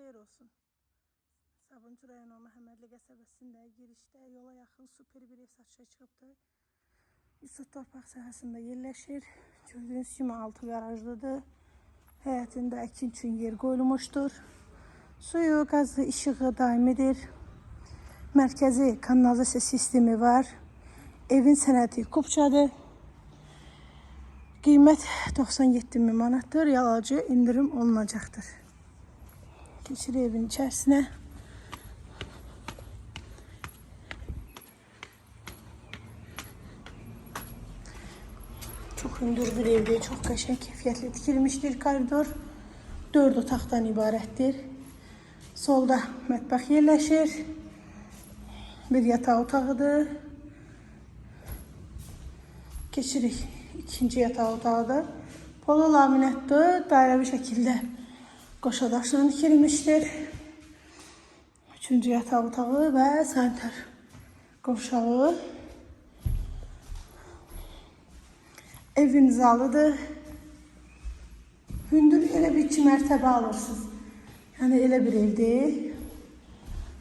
xeyir olsun. Sabunçu rayonu Məhəmmədli qəsəbəsində girişdə yola yaxın super bir ev satışa çıxıbdır. Yusuf torpaq sahəsində yerləşir. Gördüyünüz kimi altı qarajlıdır. Həyətində əkin üçün yer qoyulmuşdur. Suyu, qazı, işığı daimidir. Mərkəzi kanalizasiya sistemi var. Evin sənədi kupçadır. Qiymət 97 min manatdır. Yalancı indirim olunacaqdır. Keçir evin içərisinə. Çok hündür bir evde çok qəşəng keyfiyyətli tikilmişdir koridor. 4 otaqdan ibarətdir. Solda mətbəx yerləşir. Bir yataq otağıdır. Keçirik ikinci yataq otağıdır. Polo laminatdır. Dairəvi şəkildə qoşa daşla tikilmişdir. Üçüncü yataq otağı və sanitar qovşağı. Evin zalıdır. Hündür elə bir iki mərtəbə alırsınız. Yəni elə bir evdir.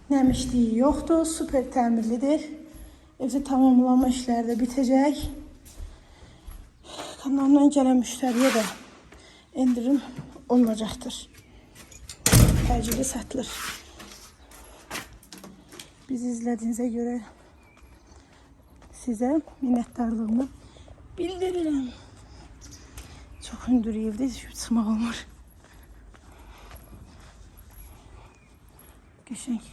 Nəmişliyi yoxdur, super təmirlidir. Evdə tamamlanma işləri də bitəcək. Kanaldan gələn müştəriyə də endirim olunacaqdır. Təcili satılır. Bizi izlədiyinizə görə sizə minnətdarlığımı bildirirəm. Çox hündür evdə çıxmaq olmur. Qəşəng.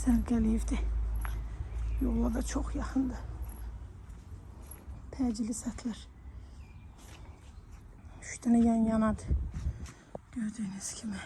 Sərgəli evdir. Yolla da çox yaxındır. Təcili satılır. Üç dənə yan yanadır. Gördüyünüz kimi.